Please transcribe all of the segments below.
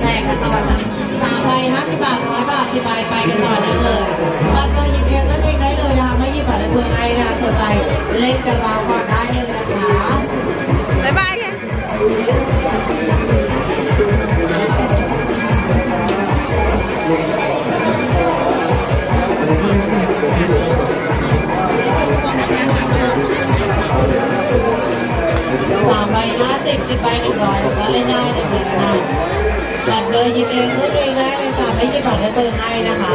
แจกกันต่อจ้ะสามใบห้าสิบบาทร้อยบาทสิบใบไปกันต่อเนื่องเลยบัตรเบอร์หยิบเองเลือกเองได้เลยนะคะไม่หยิบบัตรเบอร์ให้นะคะสนใจเล่นกับเราก่อนได้เลยนะคะบ๊ายบายค่ะสามใบห้าสิบสิบใบหนึ่งร้อยแล้วก็เล่นได้เลยค่ะนะ บัตรเบอร์หยิบเองเลือกเองได้เลยจ้ะไม่หยิบบัตรในเบอร์ให้นะคะ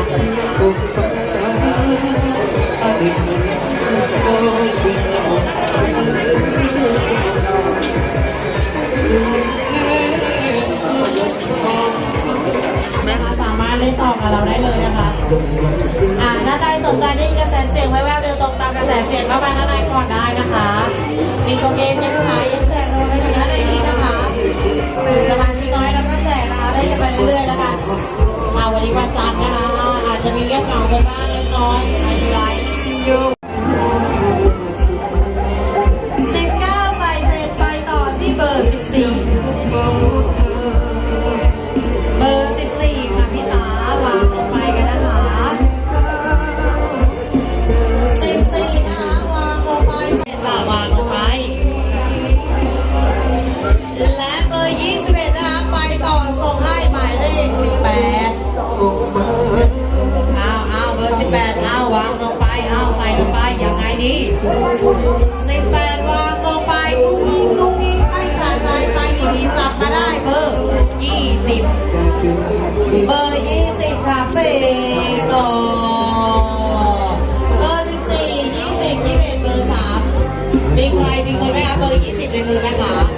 นะคะสามารถเล่นต่อกับเราได้เลยนะคะอ่าถ้าใดสนใจได้กระแสเสียงแว่วๆเดินตรงตามกระแสเสียงเข้ามาด้านในก่อนได้นะคะมีโกเกมยังขายยังแจกเรากันอยู่ด้านในนี้นะคะหรือสม เรื่อยๆแล้วกันเอาวันนี้วันจันทร์นะคะ อาจจะมีเงียบเหงากันบ้างเล็กน้อยไม่เป็นไรสิ ในแปดวางลงไปกุ้งยิงกุ้งยิงไปสาใจไปอย่างนี้จับมาได้เบอร์20เบอร์20ค่ะเฟโกเบอร์ยี่สิบคาเบอร์3มีใครมีคนไหมคะเบอร์20ในมือไหมคะไม่มีนะจ๊ะมีคนเดียวนะ